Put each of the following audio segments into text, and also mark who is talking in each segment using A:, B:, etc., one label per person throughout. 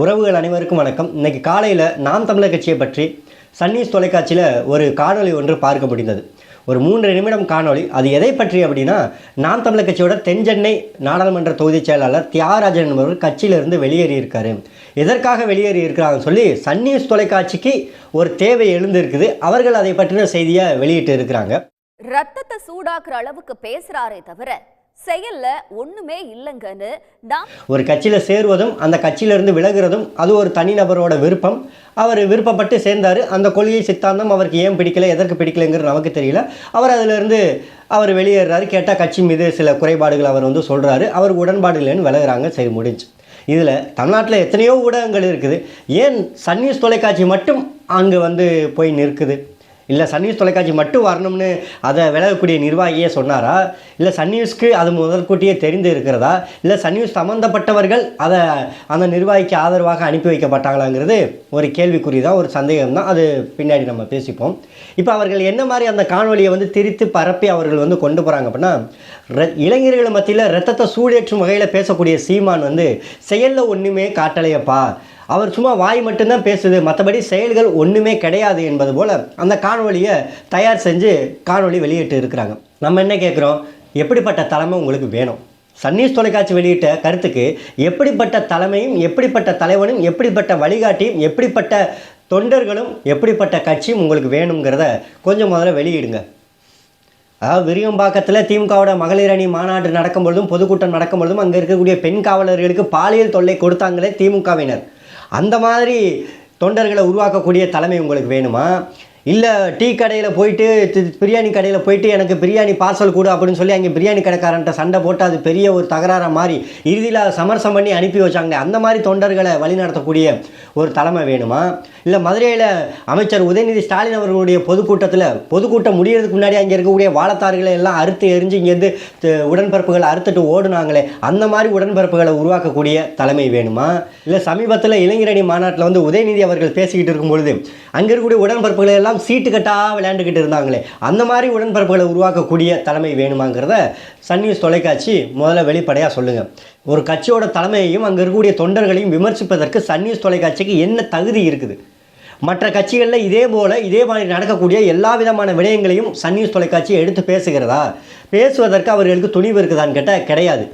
A: உறவுகள் அனைவருக்கும் வணக்கம். இன்னைக்கு காலையில் நாம் தமிழர் கட்சியை பற்றி சன்னீஸ் தொலைக்காட்சியில் ஒரு காணொளி ஒன்று பார்க்க முடிந்தது. ஒரு மூன்று நிமிடம் காணொளி. அது எதை பற்றி அப்படின்னா நாம் தமிழர் கட்சியோட தென்சென்னை நாடாளுமன்ற தொகுதி செயலாளர் தியாகராஜன் என்பவர் கட்சியிலிருந்து வெளியேறியிருக்காரு. எதற்காக வெளியேறியிருக்கிறாங்கன்னு சொல்லி சன்னியூஸ் தொலைக்காட்சிக்கு ஒரு தேவை எழுந்திருக்குது. அவர்கள் அதை பற்றின செய்தியை வெளியிட்டு இருக்கிறாங்க
B: ரத்தத்தை சூடாக்குற அளவுக்கு பேசுகிறாரே தவிர செயல்ல ஒண்ணுமே இல்லைங்கன்னு
A: ஒரு கட்சியில் சேருவதும் அந்த கட்சியிலிருந்து விலகுறதும் அது ஒரு தனிநபரோட விருப்பம். அவர் விருப்பப்பட்டு சேர்ந்தார். அந்த கொள்கை சித்தாந்தம் அவருக்கு ஏன் பிடிக்கல எதற்கு பிடிக்கலைங்கிறது நமக்கு தெரியல. அவர் அதிலிருந்து அவர் வெளியேறாரு. கேட்டால் கட்சி மீது சில குறைபாடுகள் அவர் வந்து சொல்கிறாரு அவர் உடன்பாடு இல்லைன்னு விலகுறாங்க. சரி முடிஞ்சு. இதில் தமிழ்நாட்டில் எத்தனையோ ஊடகங்கள் இருக்குது. ஏன் சன் நியூஸ் தொலைக்காட்சி மட்டும் அங்கே வந்து போய் நிற்குது? இல்லை சன் நியூஸ் தொலைக்காட்சி மட்டும் வரணும்னு அதை விலகக்கூடிய நிர்வாகியே சொன்னாரா? இல்லை சன் நியூஸ்க்கு அது முதற்கூட்டியே தெரிந்து இருக்கிறதா? இல்லை சன் நியூஸ் சம்மந்தப்பட்டவர்கள் அதை அந்த நிர்வாகிக்கு ஆதரவாக அனுப்பி வைக்கப்பட்டாங்களாங்கிறது ஒரு கேள்விக்குறி தான் ஒரு சந்தேகம் தான். அது பின்னாடி நம்ம பேசிப்போம். இப்போ அவர்கள் என்ன மாதிரி அந்த காணொலியை வந்து திரித்து பரப்பி அவர்கள் வந்து கொண்டு போகிறாங்க அப்படின்னா இளைஞர்கள் மத்தியில் ரத்தத்தை சூடேற்றும் வகையில் பேசக்கூடிய சீமான் வந்து செயலில் ஒன்றுமே காட்டலையப்பா. அவர் சும்மா வாய் மட்டும்தான் பேசுது. மற்றபடி செயல்கள் ஒன்றுமே கிடையாது என்பது போல் அந்த காணொலியை தயார் செஞ்சு காணொளி வெளியிட்டு இருக்கிறாங்க. நம்ம என்ன கேட்குறோம்? எப்படிப்பட்ட தலைமை உங்களுக்கு வேணும்? சன்னீஸ் தொலைக்காட்சி வெளியிட்ட கருத்துக்கு எப்படிப்பட்ட தலைமையும் எப்படிப்பட்ட தலைவனும் எப்படிப்பட்ட வழிகாட்டியும் எப்படிப்பட்ட தொண்டர்களும் எப்படிப்பட்ட கட்சியும் உங்களுக்கு வேணுங்கிறத கொஞ்சம் முதல்ல வெளியிடுங்க. அதாவது விரியம்பாக்கத்தில் திமுகவோட மகளிர் அணி மாநாடு நடக்கும் பொழுதும் பொதுக்கூட்டம் நடக்கும் பொழுதும் அங்கே இருக்கக்கூடிய பெண் காவலர்களுக்கு பாலியல் தொல்லை கொடுத்தாங்களே திமுகவினர். அந்த மாதிரி தொண்டர்களை உருவாக்கக்கூடிய தலைமை உங்களுக்கு வேணுமா? இல்லை டீ கடையில் போயிட்டு தி- பிரியாணி கடையில் போயிட்டு எனக்கு பிரியாணி பார்சல் கொடு அப்படின்னு சொல்லி அங்கே பிரியாணி கடைக்காரன்ட்ட சண்டை போட்டு அது பெரிய ஒரு தகராறாக மாதிரி இறுதியில் சமரசம் பண்ணி அனுப்பி வச்சாங்களே அந்த மாதிரி தொண்டர்களை வழிநடத்தக்கூடிய ஒரு தலைமை வேணுமா? இல்லை மதுரையில் அமைச்சர் உதயநிதி ஸ்டாலின் அவர்களுடைய பொதுக்கூட்டத்தில் பொதுக்கூட்டம் முடியறதுக்கு முன்னாடி அங்கே இருக்கக்கூடிய வாழத்தார்களை எல்லாம் அறுத்து எரிஞ்சு இங்கேருந்து உடன்பரப்புகளை அறுத்துட்டு ஓடுனாங்களே அந்த மாதிரி உடன்பரப்புகளை உருவாக்கக்கூடிய தலைமை வேணுமா? இல்லை சமீபத்தில் இளைஞரணி மாநாட்டில் வந்து உதயநிதி அவர்கள் பேசிக்கிட்டு இருக்கும் பொழுது அங்கே இருக்கக்கூடிய உடன்பரப்புகளை எல்லாம் சீட்டு கட்டாக விளையாண்டுக்கிட்டு இருந்தாங்களே. அந்த மாதிரி உடன்பிறப்புகளை உருவாக்கக்கூடிய தலைமை வேணுமாங்கிறத சன் நியூஸ் தொலைக்காட்சி முதல்ல வெளிப்படையாக சொல்லுங்கள் ஒரு கட்சியோட தலைமையையும் அங்கே இருக்கக்கூடிய தொண்டர்களையும் விமர்சிப்பதற்கு சன் நியூஸ் தொலைக்காட்சிக்கு என்ன தகுதி இருக்குது? மற்ற கட்சிகளில் இதே போல் இதே மாதிரி நடக்கக்கூடிய எல்லா விதமான விடயங்களையும் சன் நியூஸ் தொலைக்காட்சி எடுத்து பேசுகிறதா? பேசுவதற்கு அவர்களுக்கு துணிவு இருக்குதான்னு கேட்டால் கிடையாது.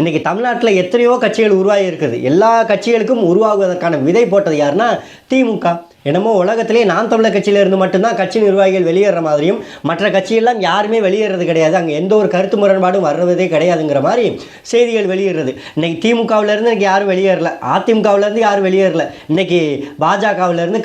A: இன்றைக்கி தமிழ்நாட்டில் எத்தனையோ கட்சிகள் உருவாகி இருக்குது. எல்லா கட்சிகளுக்கும் உருவாகுவதற்கான விதை போட்டது யாருன்னா திமுக. என்னமோ உலகத்திலே நாம் தமிழர் கட்சியில இருந்து மட்டும்தான் கட்சி நிர்வாகிகள் வெளியேற மாதிரியும் மற்ற கட்சியெல்லாம் யாருமே வெளியேறது கிடையாது. அங்கே எந்த ஒரு கருத்து முரண்பாடும் வர்றதே கிடையாதுங்கிற மாதிரி செய்திகள் வெளியேறது. இன்றைக்கி திமுகவிலேருந்து இன்றைக்கி இன்னைக்கு யாரும் வெளியேறல. அதிமுகவிலேருந்து யாரும் வெளியேறல. இன்றைக்கி பாஜகவிலேருந்து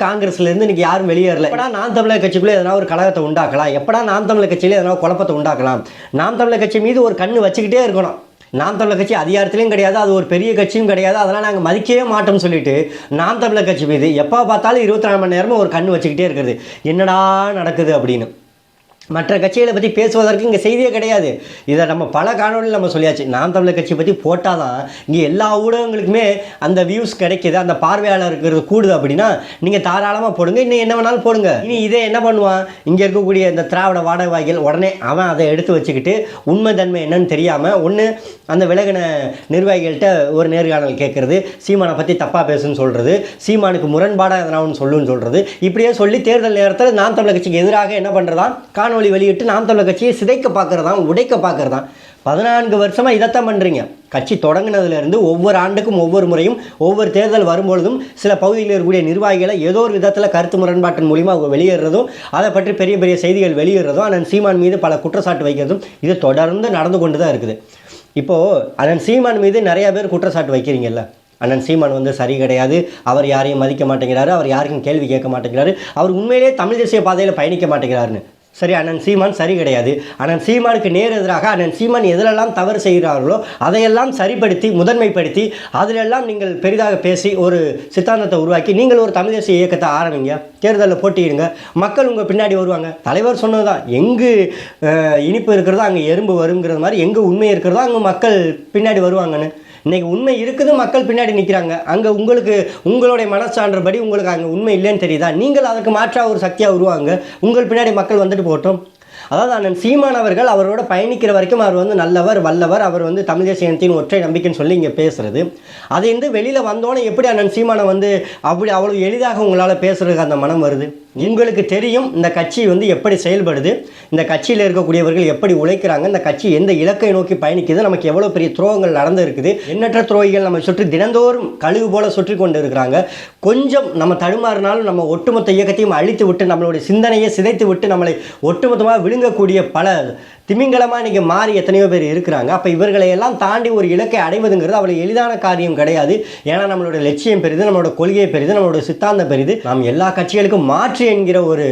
A: இருந்து இன்றைக்கி யாரும் வெளியேறல. எப்படா நாம் தமிழர் கட்சிக்குள்ளே எதனா ஒரு கழகத்தை உண்டாக்கலாம்? எப்படா நாம் தமிழர் கட்சியில எதனா குழப்பத்தை உண்டாக்கலாம்? நாம் தமிழர் கட்சி மீது ஒரு கண்ணு வச்சுக்கிட்டே இருக்கணும். நாம் தமிழர் கட்சி அதிகாரத்திலையும் கிடையாது அது ஒரு பெரிய கட்சியும் கிடையாது அதெல்லாம் நாங்கள் மதிக்கவே மாட்டோம்னு சொல்லிட்டு நாம் தமிழர் கட்சி மீது எப்போ பார்த்தாலும் இருபத்தி நாலு மணி நேரமும் ஒரு கண் வச்சுக்கிட்டே இருக்கிறது. என்னடா நடக்குது அப்படின்னு. மற்ற கட்சிகளை பற்றி பேசுவதற்கு இங்கே செய்தியே கிடையாது. இதை நம்ம பல காணொலியில் நம்ம சொல்லியாச்சு. நாம் தமிழர் கட்சியை பற்றி போட்டால் தான் இங்கே எல்லா ஊடகங்களுக்குமே அந்த வியூஸ் கிடைக்கிது அந்த பார்வையாளர் இருக்கிறது கூடுது அப்படின்னா நீங்கள் தாராளமாக போடுங்க. இன்னும் என்ன வேணாலும் போடுங்க. இனி இதே என்ன பண்ணுவான்? இங்கே இருக்கக்கூடிய இந்த திராவிட வாடகைவாய்கள் உடனே அவன் அதை எடுத்து வச்சுக்கிட்டு உண்மை தன்மை என்னன்னு தெரியாமல் ஒன்று அந்த விலகின நிர்வாகிகள்கிட்ட ஒரு நேர்காணல் கேட்குறது சீமானை பற்றி தப்பாக பேசுன்னு சொல்கிறது சீமானுக்கு முரண்பாடாக எதனா ஒன்று சொல்லுன்னு சொல்கிறது இப்படியே சொல்லி தேர்தல் நேரத்தில் நாம் தமிழர் கட்சிக்கு எதிராக என்ன பண்ணுறதா காணொளி வெளியிட்டு நாம் தமிழர் கட்சியை சிதைக்க பார்க்குறதாம் உடைக்க பார்க்குறதாம் பதினான்கு வருஷமாக இதைத்தான் பண்ணுறீங்க கட்சி தொடங்கினதுலேருந்து ஒவ்வொரு ஆண்டுக்கும் ஒவ்வொரு முறையும் ஒவ்வொரு தேர்தல் வரும்பொழுதும் சில பகுதியில் இருக்கக்கூடிய நிர்வாகிகளை ஏதோ ஒரு விதத்தில் கருத்து முரண்பாட்டின் மூலியமாக அவங்க வெளியேறதும் அதை பற்றி பெரிய பெரிய செய்திகள் வெளியிடுறதும் அண்ணன் சீமான் மீது பல குற்றச்சாட்டு வைக்கிறதும் இது தொடர்ந்து நடந்து கொண்டு தான் இருக்குது. இப்போது அண்ணன் சீமான் மீது நிறையா பேர் குற்றச்சாட்டு வைக்கிறீங்கல்ல? அண்ணன் சீமான் வந்து சரி கிடையாது அவர் யாரையும் மதிக்க மாட்டேங்கிறாரு அவர் யாருக்கும் கேள்வி கேட்க மாட்டேங்கிறாரு அவர் உண்மையிலேயே தமிழ் தேசிய பாதையில் பயணிக்க மாட்டேங்கிறாருன்னு. சரி அண்ணன் சீமான் சரி கிடையாது. அண்ணன் சீமானுக்கு நேர் எதிராக அண்ணன் சீமான் எதிலெல்லாம் தவறு செய்கிறார்களோ அதையெல்லாம் சரிப்படுத்தி முதன்மைப்படுத்தி அதிலெல்லாம் நீங்கள் பெரிதாக பேசி ஒரு சித்தாந்தத்தை உருவாக்கி நீங்கள் ஒரு தமிழ் தேசிய இயக்கத்தை ஆரம்பிங்க. தேர்தலில் போட்டியிடுங்க. மக்கள் உங்கள் பின்னாடி வருவாங்க. தலைவர் சொன்னது தான் எங்கு இனிப்பு இருக்கிறதோ அங்கே எறும்பு வருங்கிறது மாதிரி எங்கு உண்மை இருக்கிறதோ அங்கே மக்கள் பின்னாடி வருவாங்கன்னு. இன்றைக்கி உண்மை இருக்குது மக்கள் பின்னாடி நிற்கிறாங்க அங்கே உங்களுக்கு உங்களுடைய மனசான்றபடி உங்களுக்கு அங்கே உண்மை இல்லைன்னு தெரியுதா? நீங்கள் அதற்கு மாற்றாக ஒரு சக்தியாக உருவாங்க. உங்கள் பின்னாடி மக்கள் வந்துட்டு போட்டோம் அதாவது அண்ணன் சீமான் அவர்கள் அவரோட பயணிக்கிற வரைக்கும் அவர் வந்து நல்லவர் வல்லவர். அவர் வந்து தமிழ் தேசியத்தின் ஒற்றை நம்பிக்கைன்னு சொல்லி இங்கே பேசுறது. அது வந்து வெளியில் வந்தோன்னே எப்படி அண்ணன் சீமானை வந்து அப்படி அவ்வளோ எளிதாக உங்களால் பேசுறதுக்கு அந்த மனம் வருது? உங்களுக்கு தெரியும் இந்த கட்சி வந்து எப்படி செயல்படுது இந்த கட்சியில் இருக்கக்கூடியவர்கள் எப்படி உழைக்கிறாங்க இந்த கட்சி எந்த இலக்கை நோக்கி பயணிக்குது நமக்கு எவ்வளோ பெரிய துரோகங்கள் நடந்து இருக்குது எண்ணற்ற துரோகிகள் நம்ம சுற்றி தினந்தோறும் கழுகு போல சுற்றி கொண்டு இருக்கிறாங்க கொஞ்சம் நம்ம தடுமாறினாலும் நம்ம ஒட்டுமொத்த இயக்கத்தையும் அழித்து விட்டு நம்மளுடைய சிந்தனையை சிதைத்து விட்டு நம்மளை ஒட்டுமொத்தமாக விழுங்கக்கூடிய பல திமிங்கலமாக இன்றைக்கி மாறி எத்தனையோ பேர் இருக்கிறாங்க. அப்போ இவர்களை எல்லாம் தாண்டி ஒரு இலக்கை அடைவதுங்கிறது அவ்வளோ எளிதான காரியம் கிடையாது. ஏன்னா நம்மளோட லட்சியம் பெரிது நம்மளோட கொள்கை பெரிது நம்மளோட சித்தாந்தம் பெரிது. நாம் எல்லா கட்சிகளுக்கும் மாற்று என்கிற ஒரு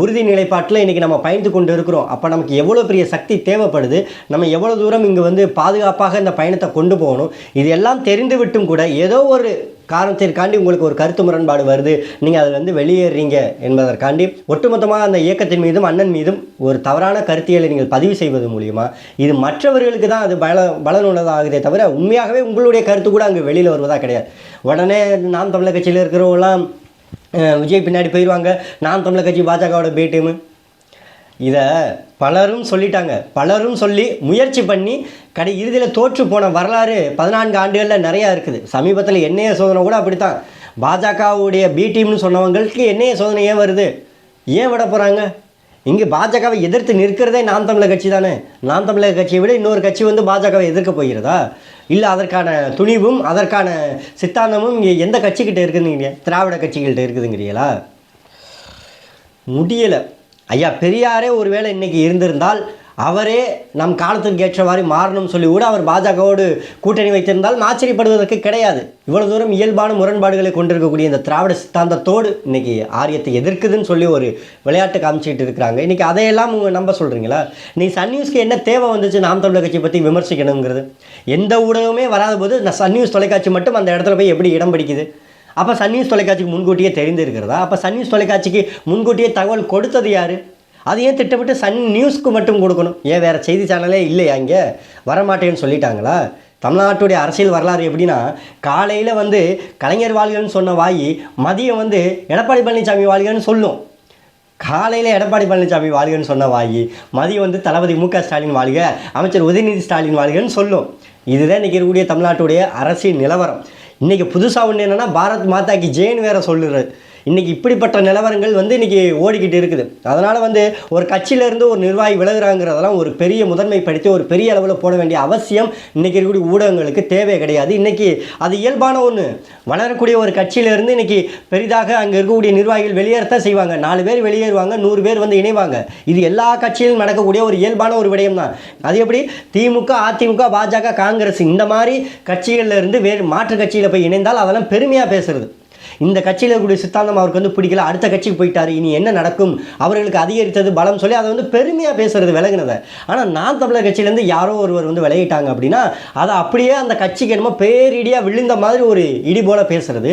A: உறுதி நிலைப்பாட்டில் இன்றைக்கி நம்ம பயந்து கொண்டு இருக்கிறோம். அப்போ நமக்கு எவ்வளோ பெரிய சக்தி தேவைப்படுது? நம்ம எவ்வளோ தூரம் இங்கே வந்து பாதுகாப்பாக இந்த பயணத்தை கொண்டு போகணும்? இது எல்லாம் தெரிந்து விட்டும் கூட ஏதோ ஒரு காரணத்திற்காண்டி உங்களுக்கு ஒரு கருத்து முரண்பாடு வருது. நீங்கள் அதில் வந்து வெளியேறீங்க என்பதற்காண்டி ஒட்டுமொத்தமாக அந்த இயக்கத்தின் மீதும் அண்ணன் மீதும் ஒரு தவறான கருத்தியலை நீங்கள் பதிவு செய்வது மூலியமா இது மற்றவர்களுக்கு தான் அது பல பலனுள்ளதாகுதே தவிர உண்மையாகவே உங்களுடைய கருத்து கூட அங்கே வெளியில் வருவதா கிடையாது. உடனே நாம் தமிழக கட்சியில் இருக்கிறவங்களாம் விஜய் பின்னாடி போயிடுவாங்க நாம் தமிழர் கட்சி பாஜகவோட பே டீமு இதை பலரும் சொல்லிட்டாங்க. பலரும் சொல்லி முயற்சி பண்ணி கடை இறுதியில் தோற்று போன வரலாறு பதினான்கு ஆண்டுகளில் நிறையா இருக்குது. சமீபத்தில் எண்ணெய சோதனை கூட அப்படித்தான். பாஜகவுடைய பி டீம்னு சொன்னவங்களுக்கு எண்ணெய சோதனை ஏன் வருது? ஏன் விட போகிறாங்க இங்கே பாஜகவை எதிர்த்து நிற்கிறதே நாம் தமிழர் கட்சி தானே? நாம் தமிழர் கட்சியை விட இன்னொரு கட்சி வந்து பாஜகவை எதிர்க்க போகிறதா? இல்லை அதற்கான துணிவும் அதற்கான சித்தாந்தமும் இங்கே எந்த கட்சிக்கிட்ட இருக்குதுங்கிறீங்க? திராவிட கட்சிகள்கிட்ட இருக்குதுங்கிறீங்களா? முடியலை. ஐயா பெரியாரே ஒருவேளை இன்றைக்கி இருந்திருந்தால் அவரே நம் காலத்திற்கு ஏற்றவாறு மாறணும்னு சொல்லி கூட அவர் பாஜகவோடு கூட்டணி வைத்திருந்தால் ஆச்சரியப்படுவதற்கு கிடையாது. இவ்வளவு தூரம் இயல்பான முரண்பாடுகளை கொண்டிருக்கக்கூடிய இந்த திராவிட சித்தாந்தத்தோடு இன்னைக்கு ஆரியத்தை எதிர்க்குதுன்னு சொல்லி ஒரு விளையாட்டு காமிச்சிட்டு இருக்கிறாங்க. இன்னைக்கு அதையெல்லாம் உங்கள் நம்ப சொல்கிறீங்களா நீ சன் நியூஸ்க்கு என்ன தேவை வந்துச்சு நாம் தமிழர் கட்சி பற்றி விமர்சிக்கணுங்கிறது? எந்த ஊடகமே வராத போது இந்த சன் நியூஸ் தொலைக்காட்சி மட்டும் அந்த இடத்துல போய் எப்படி இடம் பிடிக்குது? அப்போ சன் நியூஸ் தொலைக்காட்சிக்கு முன்கூட்டியே தெரிந்திருக்கிறதா? அப்போ சன் நியூஸ் தொலைக்காட்சிக்கு முன்கூட்டியே தகவல் கொடுத்தது யார்? அது ஏன் திட்டமிட்டு சன் நியூஸ்க்கு மட்டும் கொடுக்கணும். ஏன் வேறு செய்தி சேனலே இல்லையா இங்கே? வரமாட்டேன்னு சொல்லிட்டாங்களா? தமிழ்நாட்டுடைய அரசியல் வரலாறு எப்படின்னா காலையில் வந்து கலைஞர் வாழ்கன்னு சொன்ன வாய் மதியம் வந்து எடப்பாடி பழனிசாமி வாழ்கன்னு சொல்லும். காலையில் எடப்பாடி பழனிசாமி வாழ்கன்னு சொன்ன வாய் மதியம் வந்து தளபதி மு க ஸ்டாலின் வாழ்க அமைச்சர் உதயநிதி ஸ்டாலின் வாழ்கன்னு சொல்லும். இதுதான் இன்றைக்கி இருக்கக்கூடிய தமிழ்நாட்டுடைய அரசியல் நிலவரம். இன்றைக்கி புதுசாக ஒன்று என்னென்னா பாரத் மாதாக்கு ஜெயின் வேற சொல்லுறது இன்றைக்கி இப்படிப்பட்ட நிலவரங்கள் வந்து இன்றைக்கி ஓடிக்கிட்டு இருக்குது. அதனால் வந்து ஒரு கட்சியிலேருந்து ஒரு நிர்வாகி விலகுறாங்கிறதெல்லாம் ஒரு பெரிய முதன்மைப்படுத்தி ஒரு பெரிய அளவில் போட வேண்டிய அவசியம் இன்றைக்கி இருக்கக்கூடிய ஊடகங்களுக்கு தேவை கிடையாது. இன்றைக்கி அது இயல்பான ஒன்று வளரக்கூடிய ஒரு கட்சியிலேருந்து இன்றைக்கி பெரிதாக அங்கே இருக்கக்கூடிய நிர்வாகிகள் வெளியேறத்தான் செய்வாங்க. நாலு பேர் வெளியேறுவாங்க நூறு பேர் வந்து இணைவாங்க. இது எல்லா கட்சியிலும் நடக்கக்கூடிய ஒரு இயல்பான ஒரு விடயம் தான் அது எப்படி? திமுக அதிமுக பாஜக காங்கிரஸ் இந்த மாதிரி கட்சிகளில் இருந்து வேறு மாற்று கட்சியில் போய் இணைந்தால் அதெல்லாம் பெருமையாக பேசுகிறது இந்த கட்சியில் இருக்கக்கூடிய சித்தாந்தம் அவருக்கு வந்து பிடிக்கல. அடுத்த கட்சிக்கு போயிட்டாரு. இனி என்ன நடக்கும்? அவர்களுக்கு அதிகரித்தது பலம் சொல்லி அதை வந்து பெருமையாக பேசுறது விலகினதை. ஆனால் நான் தமிழர் கட்சியிலேருந்து யாரோ ஒருவர் வந்து விலகிட்டாங்க அப்படின்னா அதை அப்படியே அந்த கட்சிக்கு என்னமோ பேரிடியாக விழுந்த மாதிரி ஒரு இடி போல பேசுறது.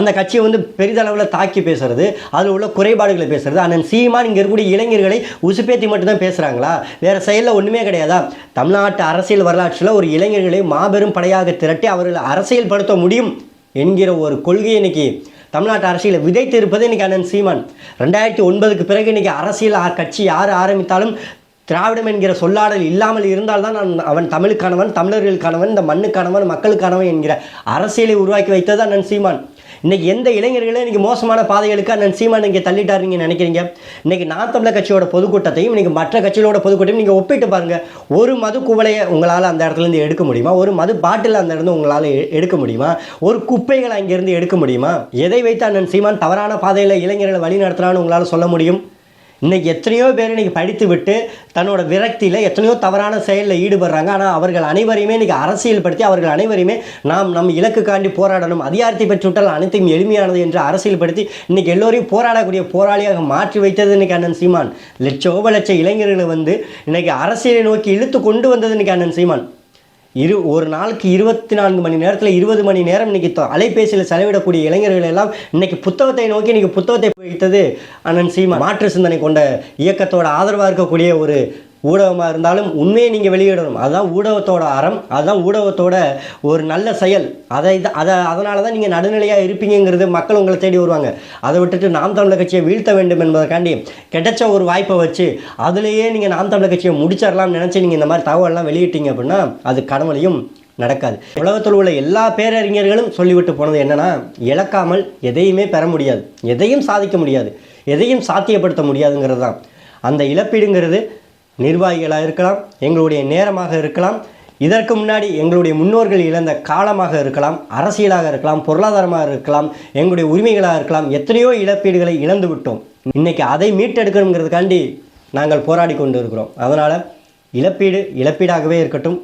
A: அந்த கட்சியை வந்து பெரிதளவில் தாக்கி பேசுறது. அதில் உள்ள குறைபாடுகளை பேசுறது. அண்ணன் சீமான் இங்கே இருக்கக்கூடிய இளைஞர்களை உசுப்பேத்தி மட்டும்தான் பேசுகிறாங்களா வேறு செயலில் ஒன்றுமே கிடையாதா? தமிழ்நாட்டு அரசியல் வரலாற்றில் ஒரு இளைஞர்களை மாபெரும் படையாக திரட்டி அவர்களை அரசியல்படுத்த முடியும்? என்கிற ஒரு கொள்கை இன்னைக்கு தமிழ்நாட்டு அரசியலை விதைத்து இருப்பது இன்னைக்கு அண்ணன் சீமான். ரெண்டாயிரத்தி ஒன்பதுக்கு பிறகு இன்னைக்கு அரசியல் கட்சி யார் ஆரம்பித்தாலும் திராவிடம் என்கிற சொல்லாடல் இல்லாமல் இருந்தால்தான் நான் அவன் தமிழுக்கானவன் தமிழர்களுக்கானவன் இந்த மண்ணுக்கானவன் மக்களுக்கானவன் என்கிற அரசியலை உருவாக்கி வைத்தது அண்ணன் சீமான். இன்றைக்கி எந்த இளைஞர்களும் இன்றைக்கி மோசமான பாதைகளுக்கு அண்ணன் சீமான் இங்கே தள்ளிட்டார் நீங்கள் நினைக்கிறீங்க? இன்னைக்கு நான் தமிழர் கட்சியோட பொதுக்கூட்டத்தையும் இன்னைக்கு மற்ற கட்சிகளோட பொதுக்கூட்டையும் நீங்கள் ஒப்பிட்டு பாருங்கள் ஒரு மது குவலையை உங்களால் அந்த இடத்துல இருந்து எடுக்க முடியுமா? ஒரு மது பாட்டில் அந்த இடத்துல உங்களால் எடுக்க முடியுமா? ஒரு குப்பைகளை அங்கேருந்து எடுக்க முடியுமா? எதை வைத்து அண்ணன் சீமான் தவறான பாதையில் இளைஞர்களை வழி நடத்துகிறான்னு உங்களால் சொல்ல முடியும்? இன்னைக்கு எத்தனையோ பேர் இன்னைக்கு படித்து விட்டு தன்னோட விரக்தியில் எத்தனையோ தவறான செயலில் ஈடுபடுறாங்க. ஆனால் அவர்கள் அனைவரையுமே இன்றைக்கி அரசியல் படுத்தி அவர்கள் அனைவரையுமே நாம் நம் இலக்குக்காண்டி போராடணும். அதிகாரத்தை பெற்றுவிட்டால் அனைத்தையும் எளிமையானது என்று அரசியல் படுத்தி இன்றைக்கி எல்லோரையும் போராடக்கூடிய போராளியாக மாற்றி வைத்தது இன்றைக்கி அண்ணன் சீமான். லட்சோப லட்ச இளைஞர்களை வந்து இன்றைக்கி அரசியலை நோக்கி இழுத்து கொண்டு வந்தது இன்றைக்கி அண்ணன் சீமான். இரு ஒரு நாளுக்கு இருபத்தி நான்கு மணி நேரத்தில் இருபது மணி நேரம் இன்னைக்கு அலைபேசியில் செலவிடக்கூடிய இளைஞர்கள் எல்லாம் இன்னைக்கு புத்தகத்தை நோக்கி இன்னைக்கு புத்தகத்தை வைத்தது அண்ணன் சீமா மாற்று சிந்தனை கொண்ட இயக்கத்தோட ஆதரவாக இருக்கக்கூடிய ஒரு ஊடகமாக இருந்தாலும் உண்மையை நீங்கள் வெளியிடணும். அதுதான் ஊடகத்தோட அறம் அதுதான் ஊடகத்தோட ஒரு நல்ல செயல். அதை இதை அதை அதனால தான் நீங்கள் நடுநிலையாக இருப்பீங்கிறது மக்கள் உங்களை தேடி வருவாங்க. அதை விட்டுட்டு நாம் தமிழர் கட்சியை வீழ்த்த வேண்டும் என்பதற்காண்டி கிடைச்ச ஒரு வாய்ப்பை வச்சு அதுலேயே நீங்கள் நாம் தமிழர் கட்சியை முடிச்சிடலாம்னு நினச்சி நீங்கள் இந்த மாதிரி தகவலெல்லாம் வெளியிட்டீங்க அப்படின்னா அது கடவுளையும் நடக்காது. உலகத்தில் உள்ள எல்லா பேரறிஞர்களும் சொல்லிவிட்டு போனது என்னென்னா இழக்காமல் எதையுமே பெற முடியாது. எதையும் சாதிக்க முடியாது. எதையும் சாத்தியப்படுத்த முடியாதுங்கிறது தான். அந்த இழப்பீடுங்கிறது நிர்வாகிகளாக இருக்கலாம் எங்களுடைய நேரமாக இருக்கலாம் இதற்கு முன்னாடி எங்களுடைய முன்னோர்கள் இழந்த காலமாக இருக்கலாம் அரசியலாக இருக்கலாம் பொருளாதாரமாக இருக்கலாம் எங்களுடைய உரிமைகளாக இருக்கலாம் எத்தனையோ இழப்பீடுகளை இழந்து விட்டோம். இன்றைக்கி அதை மீட்டெடுக்கணுங்கிறதுக்காண்டி நாங்கள் போராடி கொண்டு இருக்கிறோம் அதனால் இழப்பீடு இழப்பீடாகவே இருக்கட்டும்